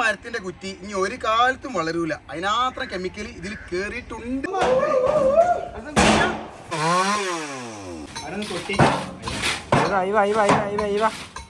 മരത്തിന്റെ കുറ്റി ഇനി ഒരു കാലത്തും വളരൂല. അതിനാത്ര കെമിക്കൽ ഇതിൽ കേറിയിട്ടുണ്ട്.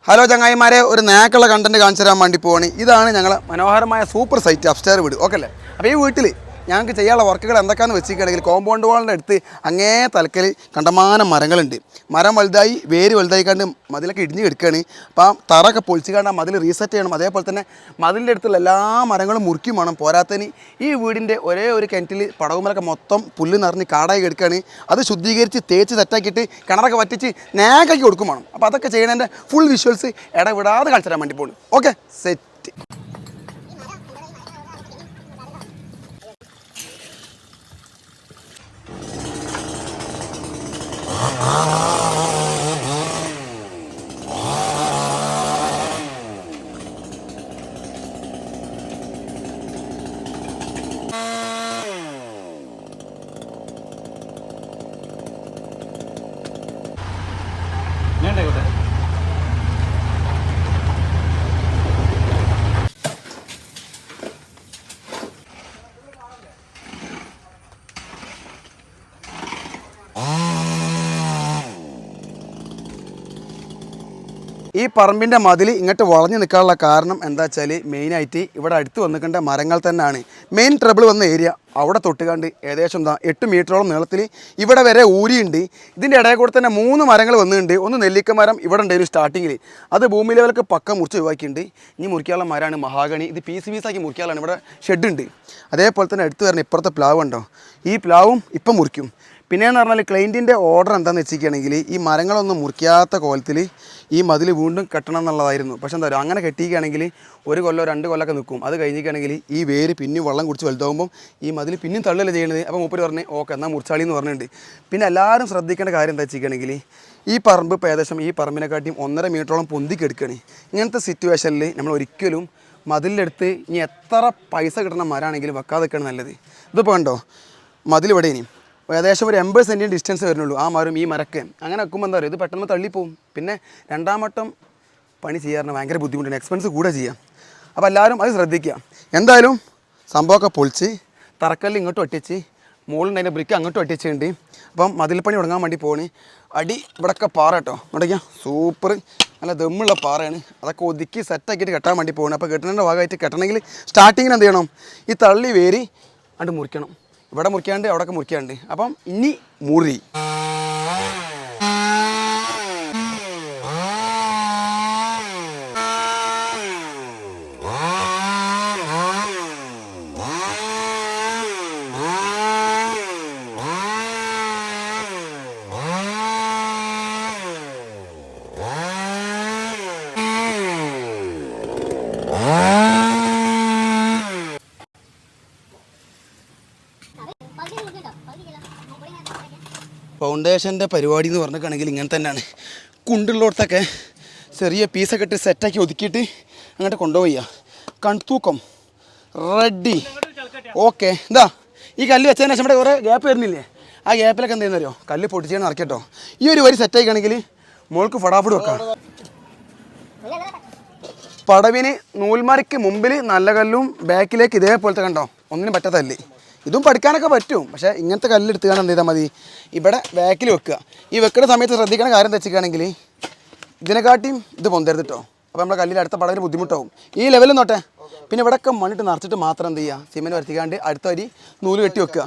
ഹലോ ചങ്ങായിമാരെ ഒരു നേക്കുള്ള കണ്ടന്റ് കാണിച്ചു തരാൻ വേണ്ടി പോവാണ്. ഇതാണ് ഞങ്ങളെ മനോഹരമായ സൂപ്പർ സൈറ്റ് അപ്സ്റ്റെയർ വീട്. ഓക്കെ അല്ലേ? അപ്പോൾ ഈ വീട്ടിൽ ഞങ്ങൾക്ക് ചെയ്യാനുള്ള വർക്കുകൾ എന്തൊക്കെയാണെന്ന് വെച്ചിരിക്കുകയാണെങ്കിൽ കോമ്പൗണ്ട് വാളിന്റെ അടുത്ത് അങ്ങേ തലക്കൽ കണ്ടമാനം മരങ്ങളുണ്ട്. മരം വലുതായി വേര് വലുതായി കണ്ട് മതിലൊക്കെ ഇടിഞ്ഞ് കിടക്കുകയാണ്. അപ്പം തറൊക്കെ പൊളിച്ച് കണ്ട് മതിൽ റീസെറ്റ് ചെയ്യണം. അതേപോലെ തന്നെ മതിലിന്റെ അടുത്തുള്ള എല്ലാ മരങ്ങളും മുറുക്കി വേണം. പോരാത്തതിന് ഈ വീടിന്റെ ഒരേ ഒരു കിണറ്റിൽ പടവുമലൊക്കെ മൊത്തം പുല്ല് നിറഞ്ഞ് കാടായി കിടക്കുകയാണ്. അത് ശുദ്ധീകരിച്ച് തേച്ച് സെറ്റാക്കിയിട്ട് കിണറൊക്കെ വറ്റിച്ച് നേക്കാക്കി കൊടുക്കും വേണം. അപ്പോൾ അതൊക്കെ ചെയ്യണതിന്റെ ഫുൾ വിഷ്വൽസ് ഇടവിടാതെ കളിച്ചിടാൻ വേണ്ടി പോകുന്നു ഓക്കെ സെറ്റ് Ah! ഈ പറമ്പിന്റെ മതിൽ ഇങ്ങോട്ട് വളഞ്ഞു നിൽക്കാനുള്ള കാരണം എന്താ വെച്ചാൽ മെയിനായിട്ട് ഇവിടെ അടുത്ത് വന്നിക്കേണ്ട മരങ്ങൾ തന്നെയാണ്. മെയിൻ ട്രബിൾ വന്ന ഏരിയ അവിടെ തൊട്ടുകണ്ട് ഏകദേശം എന്താ എട്ട് മീറ്ററോളം നീളത്തിൽ ഇവിടെ വരെ ഊരിയുണ്ട്. ഇതിന്റെ ഇടയിൽ കൂടെ തന്നെ മൂന്ന് മരങ്ങൾ വന്നിട്ടുണ്ട് ഒന്ന് നെല്ലിക്ക മരം ഇവിടെ ഉണ്ടായിരുന്നു സ്റ്റാർട്ടിങ്ങിൽ അത് ഭൂമി ലെവലൊക്കെ പക്ക മുറിച്ച് ഒഴിവാക്കിയിട്ടുണ്ട് ഇനി മുറിക്കാനുള്ള മരമാണ് മഹാഗണി. ഇത് പീസ് പീസാക്കി മുറിക്കാനുള്ളതാണ് ഇവിടെ ഷെഡ് ഉണ്ട് അതേപോലെ തന്നെ അടുത്ത് വരുന്ന ഇപ്പുറത്തെ പ്ലാവ് ഉണ്ടോ ഈ പ്ലാവും ഇപ്പം മുറിക്കും. പിന്നെയെന്ന് പറഞ്ഞാൽ ക്ലൈന്റിന്റെ ഓർഡർ എന്താണെന്ന് വെച്ചിരിക്കുകയാണെങ്കിൽ ഈ മരങ്ങളൊന്നും മുറിക്കാത്ത കോലത്തിൽ ഈ മതിൽ വീണ്ടും കെട്ടണം എന്നുള്ളതായിരുന്നു. പക്ഷെ എന്താ പറയുക അങ്ങനെ കെട്ടിയിരിക്കുകയാണെങ്കിൽ ഒരു കൊല്ലോ രണ്ട് കൊല്ലമൊക്കെ നിൽക്കും. അത് കഴിഞ്ഞിരിക്കുകയാണെങ്കിൽ ഈ വേര് പിന്നെ വെള്ളം കുടിച്ച് വലുതാകുമ്പോൾ ഈ മതിൽ പിന്നെയും തള്ളല്ലേ ചെയ്യണത് അപ്പോൾ മൂപ്പര് പറഞ്ഞ് ഓക്കെ എന്നാൽ മുറിച്ചാളി എന്ന് പറഞ്ഞിട്ടുണ്ട്. പിന്നെ എല്ലാവരും ശ്രദ്ധിക്കേണ്ട കാര്യം എന്താ വെച്ചിരിക്കുകയാണെങ്കിൽ ഈ പറമ്പ് ഇപ്പോൾ ഏകദേശം ഈ പറമ്പിനെക്കാട്ടിയും ഒന്നര മീറ്ററോളം പൊന്തിക്കെടുക്കുകയാണ് ഇങ്ങനത്തെ സിറ്റുവേഷനിൽ നമ്മൾ ഒരിക്കലും മതിലെടുത്ത് ഇനി എത്ര പൈസ കിട്ടുന്ന മരമാണെങ്കിലും വെക്കാതൊക്കെയാണ് നല്ലത്. ഇതിപ്പോൾ കണ്ടോ? മതിൽ ഇവിടെ ഇനി. ഏകദേശം ഒരു എൺപത് സെന്റിന് ഡിസ്റ്റൻസ് വരുന്നുള്ളൂ. ആ മരം ഈ മരക്ക്. അങ്ങനെ വെക്കുമ്പോൾ എന്താ പറയുക ഇത് പെട്ടെന്ന് തള്ളിപ്പോവും. പിന്നെ രണ്ടാം വട്ടം പണി ചെയ്യാറുണ്ട് ഭയങ്കര ബുദ്ധിമുട്ടാണ്. എക്സ്പെൻസ് കൂടെ ചെയ്യാം. അപ്പോൾ എല്ലാവരും അത് ശ്രദ്ധിക്കുക. എന്തായാലും സംഭവമൊക്കെ പൊളിച്ച് തറക്കല്ല് ഇങ്ങോട്ട് ഒട്ടിച്ച് മുകളിലുണ്ടതിന്റെ ബ്രിക്ക് അങ്ങോട്ട് ഒട്ടിച്ചിട്ടുണ്ട്. അപ്പം മതിൽപ്പണി തുടങ്ങാൻ വേണ്ടി പോണ്. അടി ഇവിടെയൊക്കെ പാറ കേട്ടോ. നോട്ടിക്കാം സൂപ്പർ. നല്ല ദമ്മുള്ള പാറയാണ്. അതൊക്കെ ഒതുക്കി സെറ്റാക്കിയിട്ട് കെട്ടാൻ വേണ്ടി പോകണം അപ്പോൾ കെട്ടണേന്റെ ഭാഗമായിട്ട് കെട്ടണമെങ്കിൽ സ്റ്റാർട്ടിങ്ങിന് എന്ത് ചെയ്യണം? ഈ തള്ളി വേരി അണ്ട് മുറിക്കണം. ഇവിടെ മുറിക്കാണ്ട് അവിടെയൊക്കെ മുറിക്കാണ്ട് അപ്പം ഇനി മുറി. ഫൗണ്ടേഷന്റെ പരിപാടി എന്ന് പറഞ്ഞിട്ടാണെങ്കിൽ ഇങ്ങനെ തന്നെയാണ്. കുണ്ടുള്ളിടത്തൊക്കെ ചെറിയ പീസൊക്കെ ഇട്ട് സെറ്റാക്കി ഒതുക്കിയിട്ട് അങ്ങോട്ട് കൊണ്ടുപോയി കൺതൂക്കം. റെഡി ഓക്കെ എന്താ ഈ കല്ല് വെച്ചതിന് ശേഷം ഇവിടെ കുറേ ഗ്യാപ്പ് വരുന്നില്ലേ? ആ ഗ്യാപ്പിലൊക്കെ എന്ത് ചെയ്യുന്നറിയോ? കല്ല് പൊട്ടിച്ചാണ് ഇറക്കിട്ടോ. ഈ ഒരു വരി സെറ്റായിക്കാണെങ്കിൽ മോൾക്ക് ഫടാഫട് വെക്കാം. പടവിന് നൂൽമരയ്ക്ക് മുമ്പിൽ നല്ല കല്ലും ബാക്കിലേക്ക് ഇതേപോലത്തെ കണ്ടോ? ഒന്നിനും പറ്റാത്തല്ലേ ഇതും പഠിക്കാനൊക്കെ പറ്റും. പക്ഷേ ഇങ്ങനത്തെ കല്ലെടുത്ത് കാണാൻ എന്ത് ചെയ്താൽ മതി? ഇവിടെ ബാക്കിൽ വെക്കുക. ഈ വെക്കുന്ന സമയത്ത് ശ്രദ്ധിക്കണ കാര്യം എന്താ വെച്ചിരിക്കുകയാണെങ്കിൽ ഇതിനെക്കാട്ടിയും ഇത് പൊന്തരുത് കേട്ടോ അപ്പോൾ നമ്മുടെ കല്ലിൽ അടുത്ത പടവിന് ബുദ്ധിമുട്ടാവും. ഈ ലെവലിൽ നോട്ടെ. പിന്നെ ഇവിടെയൊക്കെ മണ്ണിട്ട് നിറച്ചിട്ട് മാത്രം എന്ത് ചെയ്യുക? സിമെന്റ് വരുത്തിക്കാണ്ട് അടുത്ത വരി നൂൽ കെട്ടി വെക്കുക.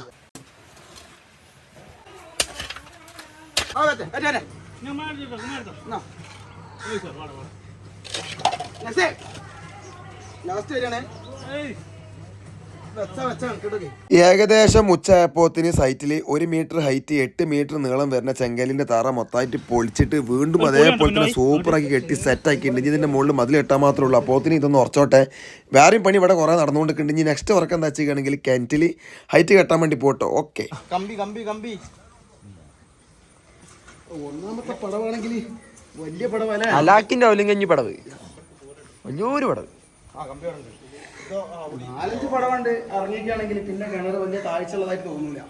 ലാസ്റ്റ് വരികയാണേ? ഏകദേശം ഉച്ചയായപ്പോത്തിന് സൈറ്റിൽ ഒരു മീറ്റർ ഹൈറ്റ് എട്ട് മീറ്റർ നീളം വരുന്ന ചെങ്കലിന്റെ തറ മൊത്തമായിട്ട് പൊളിച്ചിട്ട് വീണ്ടും അതേപോലെ തന്നെ സൂപ്പറാക്കി കെട്ടി സെറ്റാക്കിയിട്ടുണ്ട് ഇനി ഇതിന്റെ മുകളിൽ മതിൽ കെട്ടാൻ മാത്രമേ ഉള്ളൂ. അപ്പോത്തിന് ഇതൊന്ന് ഉറച്ചോട്ടെ. വേറെയും പണി ഇവിടെ കുറേ നടന്നുകൊണ്ടിരിക്കുന്നുണ്ട്. ഇനി നെക്സ്റ്റ് വർക്ക് എന്താ വെച്ചിട്ടുണ്ടെങ്കിൽ കിണറ്റിൽ ഹൈറ്റ് കെട്ടാൻ വേണ്ടി പോട്ടോ ഓക്കെ കമ്പി കമ്പി കമ്പി. ഒന്നാമത്തെ പടവാണെങ്കിൽ വലിയ പടവല്ല അലാക്കിന്റെ അവലിങ്കഞ്ഞി പടവ്. വലിയൊരു പടവ്. നാലഞ്ച് പടവുണ്ട് ഇറങ്ങിക്കുകയാണെങ്കിൽ പിന്നെ കിണർ വലിയ താഴ്ച ഉള്ളതായിട്ട് തോന്നൂല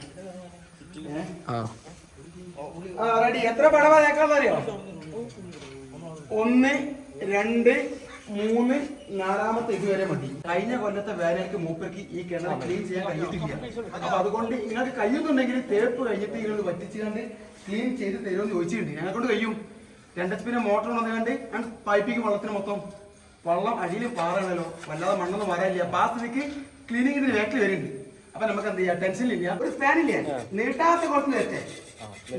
ആ. റെഡി എത്ര പടവ കേൾക്കാന്നറിയോ ഒന്ന് രണ്ട് മൂന്ന് നാലാമത്തെ ഇതുവരെ മതി. കഴിഞ്ഞ കൊല്ലത്തെ വേനൽക്ക് മൂപ്പർക്ക് ഈ കിണർ ക്ലീൻ ചെയ്യാൻ കഴിഞ്ഞിട്ടില്ല. അപ്പൊ അതുകൊണ്ട് നിങ്ങൾക്ക് കഴിയുന്നുണ്ടെങ്കിൽ തേപ്പ് കഴിഞ്ഞിട്ട് നിങ്ങൾ വറ്റിച്ചുകൊണ്ട് ക്ലീൻ ചെയ്ത് തരുമെന്ന് ചോദിച്ചിട്ടുണ്ട്. ഞങ്ങളെ കൊണ്ട് കഴിയും. രണ്ടച്ചിന്റെ മോട്ടർ വന്നുകൊണ്ട് ഞാൻ പൈപ്പിക്ക് വെള്ളത്തിന് മൊത്തം വെള്ളം അടിയിൽ പാറാണല്ലോ വല്ലാതെ മണ്ണൊന്നും വരാനില്ല. അപ്പൊ ആ സ്ഥിതിക്ക് ക്ലീനിങ്ങിന് വേക്കിൽ വരുന്നുണ്ട് അപ്പൊ നമുക്ക് എന്ത് ചെയ്യാം? ടെൻഷൻ ഇല്ല. ഒരു സ്പാൻ ഇല്ല? നീട്ടാത്ത കുറച്ച് നേരത്തെ.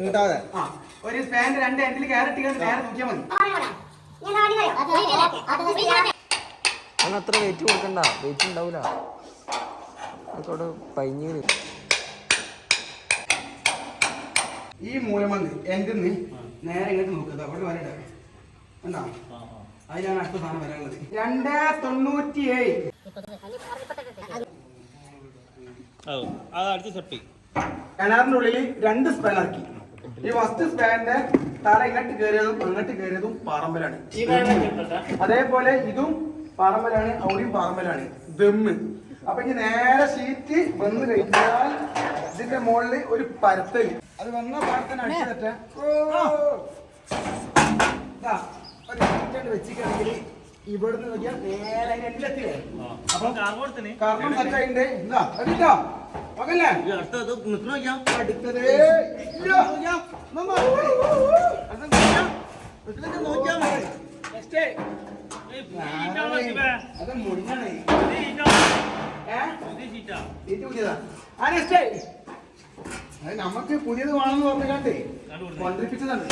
നീട്ടാതെ. ആ ഒരു സ്പാൻ രണ്ട് എൻഡിൽ കയറിട്ട് നേരെ നോക്കിയാൽ മതി. അങ്ങനെ അത്ര വെയിറ്റ് കൊടുക്കണ്ട. വെയിറ്റ് ഉണ്ടാവില്ല അതൊക്കെ പൈഞ്ഞ് ഈ മൂലമന്ന് എന്റെ നേരെ ഇങ്ങോട്ട് നോക്കുക അവിടെ വരട്ടെ. കണ്ടോ? അതിലാണ് അടുത്ത സാധനം വരാനുള്ളത്. രണ്ട് തൊണ്ണൂറ്റി ഏഴ് കിണറിന്റെ ഉള്ളിൽ രണ്ട് സ്പാൻ ഇറക്കി. ഈ ഫസ്റ്റ് സ്പാനിന്റെ തറ ഇങ്ങോട്ട് കയറിയതും അങ്ങോട്ട് കയറിയതും പാറമ്പലാണ്. അതേപോലെ ഇതും പാറമ്പലാണ് അവിടെയും പാറമ്പലാണ്. ദമ്മ് അപ്പൊ ഇനി നേരെ ഷീറ്റ് വന്ന് കഴിഞ്ഞാൽ ഇതിന്റെ മുകളിൽ ഒരു പരത്തൽ. അത് വന്ന പാടത്തന്നെ അടിച്ചിട്ട് ഒരു വെച്ചിട്ടാണെങ്കിൽ ഇവിടുന്ന് നോക്കിയാൽ നേരെ അപ്പൊ കാരണം സെറ്റായിട്ടുണ്ട് എന്താ? അടുത്തത് നെക്സ്റ്റ് അത് നമുക്ക് പുതിയത് വേണമെന്ന് പറഞ്ഞാണ്ട് കൊണ്ടിരിപ്പിച്ചതാണ്.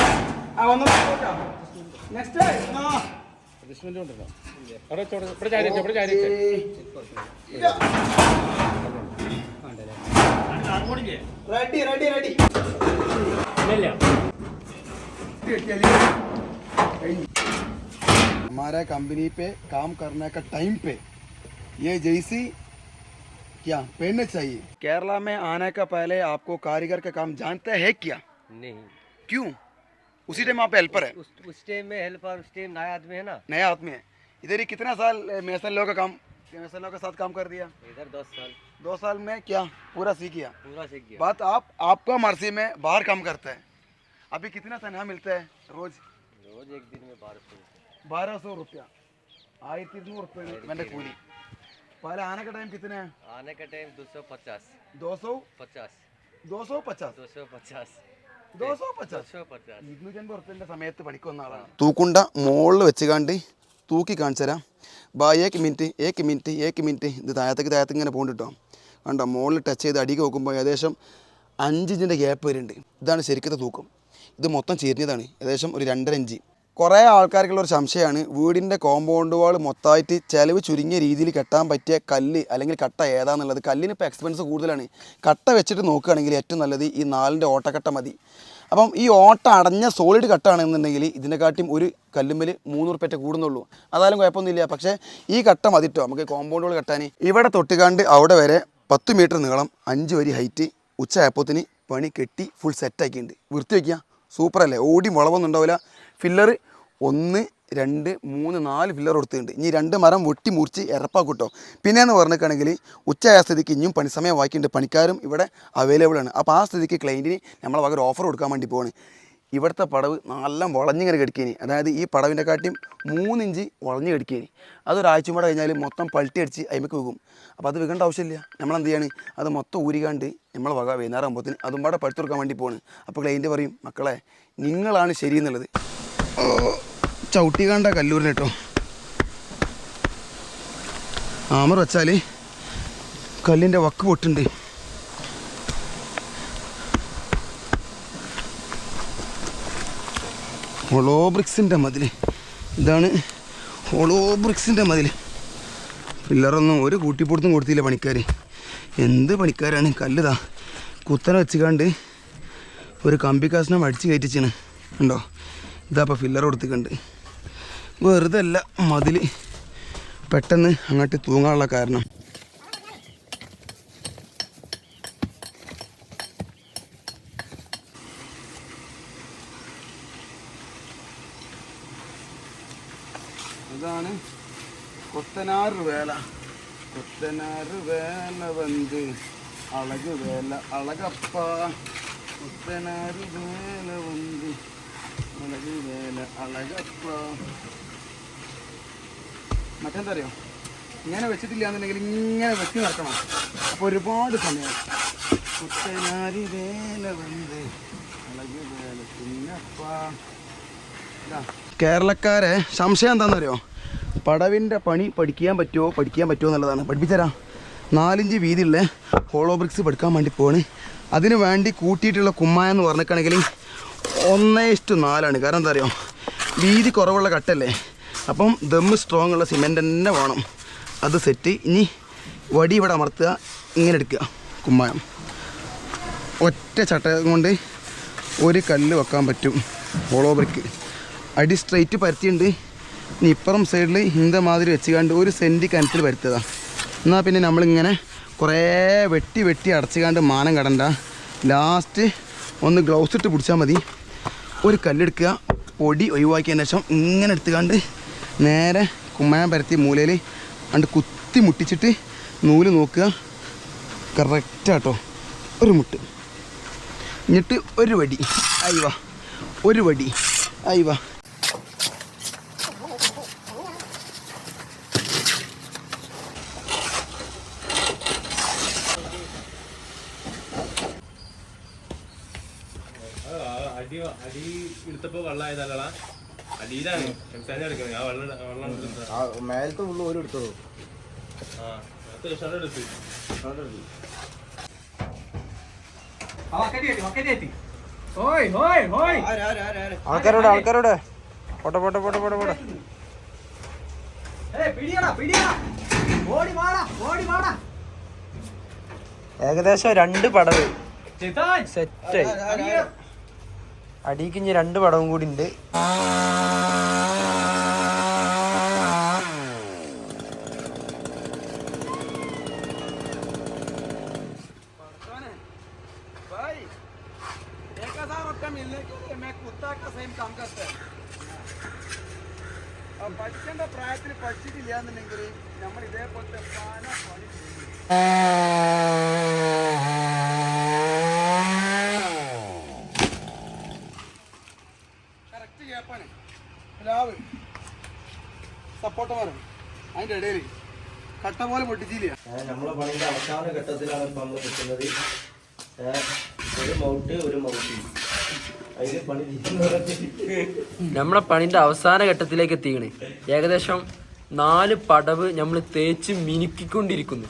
हमारा कंपनी पे काम करने का टाइम पे ये जैसी क्या पहनना चाहिए? केरला में आने का पहले आपको कारीगर का काम जानते हैं क्या? नहीं। क्यों? उसी टाइम आप हेल्पर है। उस टाइम में हेल्पर उस टाइम नया आदमी है ना? नया आदमी है। इधर ही कितना साल मेसन लोग का काम मेसन लोग के साथ काम कर दिया? इधर दस साल। दो साल में क्या? पूरा सीख गया? पूरा सीख गया। बात आप आपका मर्ज़ी में बाहर काम करता है। अभी कितना तनहा मिलता है रोज? रोज एक दिन में बारह सौ बारह सौ रुपया। आयती नूर रुपये मैंने कूली पहले आने का टाइम कितना है? आने का टाइम दो सौ पचास। दो सौ? पचास। दो सौ पचास। दो सौ पचास। തൂക്കുണ്ട മുകളിൽ വെച്ച് കാണ്ട് തൂക്കി കാണിച്ചു തരാം ബാ ഏക്ക് മിനിറ്റ് ഏക്ക് മിനിറ്റ് ഏക്ക് മിനിറ്റ്. ഇത് താഴത്തേക്ക് താഴത്ത് ഇങ്ങനെ പോകണ്ടിട്ടോ കണ്ടോ മുകളിൽ ടച്ച് ചെയ്ത് അടിക്ക് നോക്കുമ്പോൾ ഏകദേശം അഞ്ച് ഇഞ്ചിന്റെ ഗ്യാപ്പ് വരുന്നുണ്ട് ഇതാണ് ശരിക്കത്തെ തൂക്കം. ഇത് മൊത്തം ചെരിഞ്ഞതാണ്. ഏകദേശം ഒരു രണ്ടര ഇഞ്ച്. കുറേ ആൾക്കാർക്കുള്ള ഒരു സംശയമാണ്. വീടിന്റെ കോമ്പൗണ്ട് വാൾ മൊത്തമായിട്ട് ചിലവ് ചുരുങ്ങിയ രീതിയിൽ കെട്ടാൻ പറ്റിയ കല്ല് അല്ലെങ്കിൽ കട്ട ഏതാണെന്നുള്ളത് കല്ലിന് ഇപ്പോൾ എക്സ്പെൻസ് കൂടുതലാണ്. കട്ട വെച്ചിട്ട് നോക്കുകയാണെങ്കിൽ ഏറ്റവും നല്ലത് ഈ നാലിന്റെ ഓട്ടക്കട്ട മതി. അപ്പം ഈ ഓട്ട അടഞ്ഞ സോളിഡ് കട്ടാണെന്നുണ്ടെങ്കിൽ ഇതിനെക്കാട്ടിയും ഒരു കല്ലുമ്പിൽ മൂന്ന് ഉറുപ്പറ്റ കൂടുന്നുള്ളൂ. അതായാലും കുഴപ്പമൊന്നുമില്ല. പക്ഷേ ഈ കട്ട മതിട്ടോ നമുക്ക് കോമ്പൗണ്ട് വാൾ കെട്ടാൻ ഇവിടെ തൊട്ടുകാണ്ട് അവിടെ വരെ പത്ത് മീറ്റർ നീളം അഞ്ച് വരി ഹൈറ്റ് ഉച്ചയായപ്പോത്തിന് പണി കെട്ടി ഫുൾ സെറ്റാക്കിയിട്ടുണ്ട് വൃത്തി വയ്ക്കുക സൂപ്പറല്ലേ ഓടി മുളവൊന്നും ഉണ്ടാവില്ല. ഫില്ലർ ഒന്ന് രണ്ട് മൂന്ന് നാല് ഫില്ലർ കൊടുത്തിട്ടുണ്ട്. ഇനി രണ്ട് മരം വെട്ടി മുറിച്ച് ഇറപ്പാക്കൂട്ടോ പിന്നെയെന്ന് പറഞ്ഞിട്ടാണെങ്കിൽ ഉച്ചയായ സ്ഥിതിക്ക് ഇനിയും പണിസമയം വായിക്കുന്നുണ്ട് പണിക്കാരും ഇവിടെ അവൈലബിൾ ആണ്. അപ്പോൾ ആ സ്ഥിതിക്ക് ക്ലയന്റിന് നമ്മൾ വക ഓഫർ കൊടുക്കാൻ വേണ്ടി പോവാണ്. ഇവിടുത്തെ പടവ് നല്ല വളഞ്ഞിങ്ങനെ കടിക്കേനി. അതായത് ഈ പടവിന്റെ കാട്ടിയും മൂന്നിഞ്ച് വളഞ്ഞ് കടിക്കേനി. അതൊരാഴ്ച കൂടെ കഴിഞ്ഞാൽ മൊത്തം പൾട്ടി അടിച്ച് അയിമക്ക് വീകും. അപ്പോൾ അത് വികേണ്ട ആവശ്യമില്ല. നമ്മൾ എന്ത് ചെയ്യാണ് അത് മൊത്തം ഊരികാണ്ട് നമ്മൾ വക വൈകുന്നേരം ആകുമ്പോഴത്തേന് അതും പാടെ പഴുത്തു കൊടുക്കാൻ വേണ്ടി പോവാണ്. അപ്പോൾ ക്ലൈന്റ് പറയും മക്കളെ നിങ്ങളാണ് ശരി എന്നുള്ളത് ചവിട്ടികാണ്ട കല്ലൂരിൽ കേട്ടോ ആമർ വെച്ചാൽ കല്ലിന്റെ വക്ക് പൊട്ടുണ്ട്. ഹോളോ ബ്രിക്സിന്റെ മതിൽ ഇതാണ് ഹോളോ ബ്രിക്സിന്റെ മതിൽ പില്ലറൊന്നും ഒരു കൂട്ടിപ്പൊടുത്തും കൊടുത്തില്ല പണിക്കാർ എന്ത് പണിക്കാരാണ്? കല്ലുതാ. കുത്തനെ വെച്ചുകാണ്ട് ഒരു കമ്പി കാശനം അടിച്ച് കയറ്റിച്ചാണ് ഉണ്ടോ ഇതാ ഇപ്പോൾ ഫില്ലർ കൊടുത്തിട്ടുണ്ട് വെറുതെ അല്ല മതിൽ പെട്ടെന്ന് അങ്ങോട്ട് തൂങ്ങാനുള്ള കാരണം. ഇതാണ് കൊത്തനാറ് വേല. കൊത്തനാറ് വേല വന്ന് അളക് വേല. അളകപ്പ. കൊത്തനാറ് വേല വന്ന് അളകപ്പ മറ്റെന്താ അറിയോ ഇങ്ങനെ വെച്ചിട്ടില്ല എന്നുണ്ടെങ്കിൽ ഇങ്ങനെ വെച്ച് നടക്കണം. അപ്പോൾ ഒരുപാട് സമയം കുട്ടനാരി വേല വന്ന് വേല. പിന്നപ്പാ. കേരളക്കാരെ സംശയം എന്താണെന്നറിയോ പടവിന്റെ പണി പഠിക്കാൻ പറ്റുമോ പഠിക്കാൻ പറ്റുമോ എന്നുള്ളതാണ്. പഠിപ്പിച്ചരാം. നാലിഞ്ച് വീതിയുള്ള ഹോളോ ബ്രിക്സ് പഠിക്കാൻ വേണ്ടി പോവാണ്. അതിന് വേണ്ടി കൂട്ടിയിട്ടുള്ള കുമ്മായ എന്ന് പറഞ്ഞിട്ടാണെങ്കിൽ ഒന്നേ ഇഷ്ടു നാലാണ്. കാരണം എന്താ അറിയോ? വീതി കുറവുള്ള കട്ടല്ലേ? അപ്പം ദമ്മ് സ്ട്രോങ് ഉള്ള സിമെന്റ് തന്നെ വേണം. അത് സെറ്റ് ഇനി വടി ഇവിടെ അമർത്തുക. ഇങ്ങനെ എടുക്കുക. കുമ്മായം. ഒറ്റ ചട്ടകം കൊണ്ട് ഒരു കല്ല് വെക്കാൻ പറ്റും. ഹോളോ ബ്രിക്ക് അടി സ്ട്രൈറ്റ് പരത്തിയുണ്ട്. ഇനി ഇപ്പുറം സൈഡിൽ ഇന്ത മാതിരി വെച്ചുകാണ്ട് ഒരു സെന്റ് കനത്തിൽ പരുത്തതാണ് എന്നാൽ പിന്നെ നമ്മളിങ്ങനെ കുറേ വെട്ടി വെട്ടി അടച്ചുകാണ്ട് മാനം കടണ്ട. ലാസ്റ്റ് ഒന്ന് ഗ്ലൗസ് ഇട്ട് പിടിച്ചാൽ മതി. ഒരു കല്ലെടുക്കുക. പൊടി ഒഴിവാക്കിയതിന് ശേഷം ഇങ്ങനെ എടുത്തുകൊണ്ട് നേരെ കുമ്മായം പരത്തി മൂലയിൽ അണ്ട് കുത്തി മുട്ടിച്ചിട്ട് നൂൽ നോക്കുക. കറക്റ്റാട്ടോ ഒരു മുട്ട്. എന്നിട്ട് ഒരു വടി. അയ്യവ ഒരു വടി. അയ്യവ അടി എടുത്തപ്പോ വെള്ളമായതല്ലടാ അടിയിലാണ്. എംസാനെ എടുക്കുന്നത് ആ വെള്ളം വെള്ളം എടുത്തത്. മേലത്തെ ഉള്ളു ഒരു എടുത്തോ. ആ അത് ഷർട്ട് എടുത്ത് ആൾക്കാരോട് ആൾക്കാരോട്. പോട്ടെ പോട്ടെ പോട്ടെ പോട്ടെ പോട്ടെ. ഏകദേശം രണ്ട് പടവ്. സെറ്റായി. അടിക്ക് ഇനി രണ്ട് പടവും കൂടി ഉണ്ട് പഠിക്കേണ്ട പ്രായത്തിൽ പഠിച്ചിട്ടില്ല എന്നുണ്ടെങ്കിൽ നമ്മൾ ഇതേപോലത്തെ പല പണി സപ്പോർട്ട് മരം അതിന്റെ ഇടയിൽ കട്ട പോലെ പൊട്ടിച്ചില്ല. നമ്മളെ പണിയുടെ അവസാന ഘട്ടത്തിലാണ് ഇപ്പൊ നമ്മൾ കിട്ടുന്നത് ഒരു മൗട്ട് ഒരു മൗട്ടി നമ്മളെ പണിന്റെ അവസാന ഘട്ടത്തിലേക്ക് എത്തിക്കണ്. ഏകദേശം നാല് പടവ് നമ്മൾ തേച്ച് മിനുക്കിക്കൊണ്ടിരിക്കുന്നു.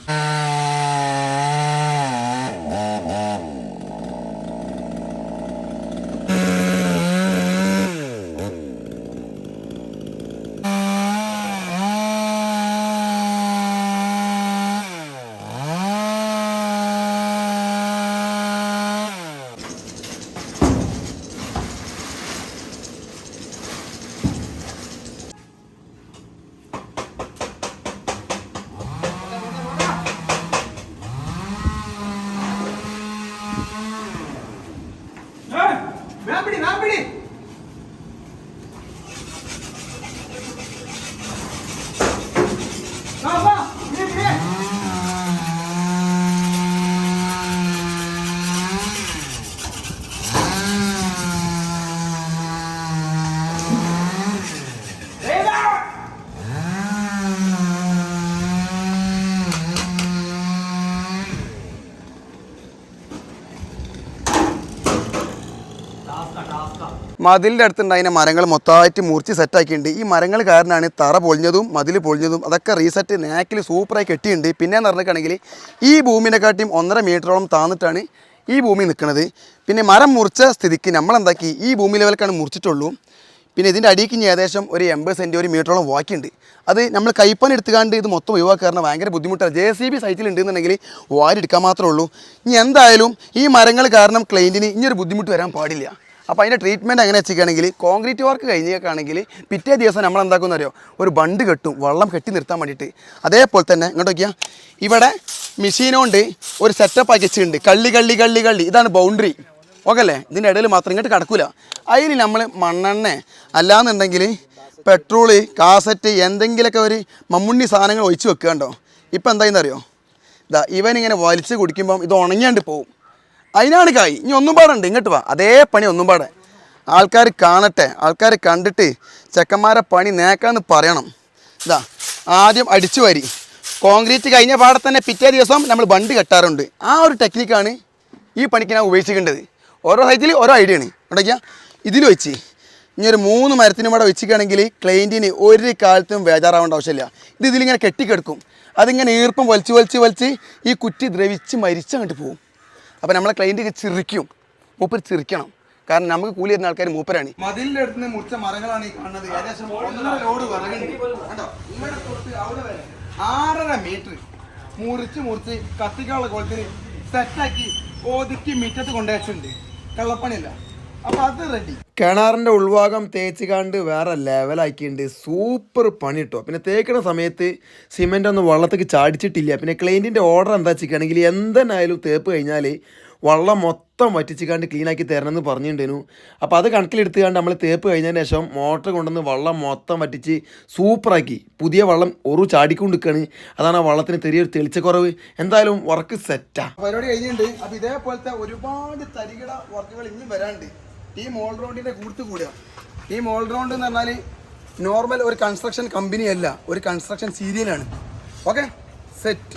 മതിലിന്റെ അടുത്തുണ്ടായിരുന്ന മരങ്ങൾ മൊത്തമായിട്ട് മുറിച്ച് സെറ്റാക്കിയിട്ടുണ്ട് ഈ മരങ്ങൾ കാരണമാണ് തറ പൊളിഞ്ഞതും മതിൽ പൊളിഞ്ഞതും അതൊക്കെ റീസെറ്റ് നാക്കിൽ സൂപ്പറായി കെട്ടിയിട്ടുണ്ട്. പിന്നെയെന്ന് പറഞ്ഞിട്ടുണ്ടെങ്കിൽ ഈ ഭൂമിനെക്കാട്ടിയും ഒന്നര മീറ്ററോളം താന്നിട്ടാണ് ഈ ഭൂമി നിൽക്കുന്നത്. പിന്നെ മരം മുറിച്ച സ്ഥിതിക്ക് നമ്മളെന്താക്കി? ഈ ഭൂമി ലെവലിലേക്കാണ് മുറിച്ചിട്ടുള്ളൂ. പിന്നെ ഇതിന്റെ അടിയിക്ക് ഇനി ഏകദേശം ഒരു എൺപത് സെന്റ് ഒരു മീറ്ററോളം വാക്കിയുണ്ട് അത് നമ്മൾ കൈപ്പണി എടുത്തുകാണ്ട് ഇത് മൊത്തം ഒഴിവാക്കുക കാരണം ഭയങ്കര ബുദ്ധിമുട്ടാണ്. ജെ സി ബി സൈറ്റിൽ ഉണ്ടെന്നുണ്ടെങ്കിൽ വാരി എടുക്കാൻ മാത്രമേ ഉള്ളൂ. ഇനി എന്തായാലും ഈ മരങ്ങൾ കാരണം ക്ലൈന്റിന് ഇനിയൊരു ബുദ്ധിമുട്ട് വരാൻ പാടില്ല. അപ്പോൾ അതിന്റെ ട്രീറ്റ്മെന്റ് എങ്ങനെ വെച്ചിരിക്കുകയാണെങ്കിൽ കോൺക്രീറ്റ് വർക്ക് കഴിഞ്ഞേക്കാണെങ്കിൽ പിറ്റേ ദിവസം നമ്മൾ എന്താക്കുമെന്ന് അറിയോ? ഒരു ബണ്ട് കെട്ടും വെള്ളം കെട്ടി നിർത്താൻ വേണ്ടിയിട്ട്. അതേപോലെ തന്നെ ഇങ്ങോട്ട് നോക്കിയാൽ ഇവിടെ മെഷീനോണ്ട് ഒരു സെറ്റപ്പ് ആക്കി വെച്ചിട്ടുണ്ട്. കള്ളി കള്ളി കള്ളി കള്ളി. ഇതാണ് ബൗണ്ടറി ഓക്കെ അല്ലേ? ഇതിന്റെ ഇടയിൽ മാത്രം ഇങ്ങോട്ട് കിടക്കില്ല അതിൽ നമ്മൾ മണ്ണെണ്ണ അല്ലാന്നുണ്ടെങ്കിൽ പെട്രോൾ കാസറ്റ് എന്തെങ്കിലുമൊക്കെ ഒരു മമ്മുണ്ണി സാധനങ്ങൾ ഒഴിച്ച് വെക്കുക കണ്ടോ ഇപ്പം എന്തായിരുന്നറിയോ ഇതാ ഇവനിങ്ങനെ വലിച്ച് കുടിക്കുമ്പം ഇത് ഉണങ്ങിയാണ്ട് പോവും. അതിനാണ് കായ് ഇനി ഒന്നും പാടുണ്ട് ഇങ്ങോട്ട് വാ. അതേ പണി ഒന്നും പാടെ. ആൾക്കാർ കാണട്ടെ ആൾക്കാർ കണ്ടിട്ട് ചെക്കന്മാരെ പണി നേക്കാന്ന് പറയണം. ഇതാ ആദ്യം അടിച്ചു വരി. കോൺക്രീറ്റ് കഴിഞ്ഞ പാടെ തന്നെ പിറ്റേ ദിവസം നമ്മൾ ബണ്ട് കെട്ടാറുണ്ട്. ആ ഒരു ടെക്നിക്കാണ് ഈ പണിക്ക് ഞാൻ ഉപയോഗിച്ചിട്ടുണ്ടത് ഓരോ സൈറ്റിൽ ഓരോ ഐഡിയ ആണ്. ഉണ്ടെങ്കിൽ ഇതിൽ വെച്ച്. ഇനി ഒരു മൂന്ന് മരത്തിനും കൂടെ വെച്ചിക്കുകയാണെങ്കിൽ ക്ലൈന്റിന് ഒരു കാലത്തും ബേജാറാവേണ്ട ആവശ്യമില്ല. ഇത് ഇതിലിങ്ങനെ കെട്ടിക്കെടുക്കും. അതിങ്ങനെ ഈർപ്പം വലിച്ച് വലിച്ച് വലിച്ച് ഈ കുറ്റി ദ്രവിച്ച് മരിച്ചങ്ങോട്ട് പോകും. അപ്പോൾ നമ്മളെ ക്ലൈന്റ് ചിരിക്കും. മൂപ്പർ ചിരിക്കണം. കാരണം നമുക്ക് കൂലി തരുന്ന ആൾക്കാർ മൂപ്പരാണ്. മതിലിന്റെ അടുത്ത് മുറിച്ച മരങ്ങളാണ് ഈ കാണുന്നത്. ഏകദേശം ഒന്നര ലോഡ് വിറകുണ്ട് കണ്ടോ? ഇവിടെ തൊട്ട് അവിടെ വരെ ആറര മീറ്റർ മുറിച്ച് മുറിച്ച് കത്തിക്കാനുള്ള കോലത്തിന് സെറ്റാക്കി ഒതുക്കി മിറ്റത്ത് കൊണ്ടുവച്ചിട്ടുണ്ട്. കള്ളപ്പണിയല്ല. കിണറിന്റെ ഉൾഭാഗം തേച്ച് കണ്ട് വേറെ ലെവലാക്കിയിട്ടുണ്ട് സൂപ്പർ പണി കിട്ടും. പിന്നെ തേക്കണ സമയത്ത് സിമെന്റ് ഒന്നും വെള്ളത്തേക്ക് ചാടിച്ചിട്ടില്ല. പിന്നെ ക്ലൈന്റിന്റെ ഓർഡർ എന്താ വെച്ചിട്ടാണെങ്കിൽ എന്തെന്നായാലും തേപ്പ് കഴിഞ്ഞാൽ വള്ളം മൊത്തം വറ്റിച്ചിക്കാണ്ട് ക്ലീനാക്കി തരണം തരണമെന്ന് പറഞ്ഞിട്ടുണ്ടായിരുന്നു അപ്പോൾ അത് കണക്കിലെടുത്തുകൊണ്ട് നമ്മൾ തേപ്പ് കഴിഞ്ഞതിന് ശേഷം മോട്ടർ കൊണ്ടുവന്ന് വള്ളം മൊത്തം വറ്റിച്ച് സൂപ്പറാക്കി പുതിയ വള്ളം ഒറു ചാടിക്കൊണ്ടിരിക്കുകയാണ്. അതാണ് ആ വെള്ളത്തിന് ചെറിയൊരു തെളിച്ചക്കുറവ്. എന്തായാലും വർക്ക് സെറ്റാ പരിപാടി കഴിഞ്ഞിട്ടുണ്ട്. അപ്പോൾ ഇതേപോലത്തെ ഒരുപാട് തരികിട വർക്കുകൾ ഇന്നും വരാണ്ട് ഈ മോൾ റൗണ്ടിന്റെ കൂടുതൽ കൂടുക ഈ മോൾ റൗണ്ട് എന്ന് പറഞ്ഞാൽ നോർമൽ ഒരു കൺസ്ട്രക്ഷൻ കമ്പനിയല്ല ഒരു കൺസ്ട്രക്ഷൻ സീരിയലാണ് ഓക്കെ സെറ്റ്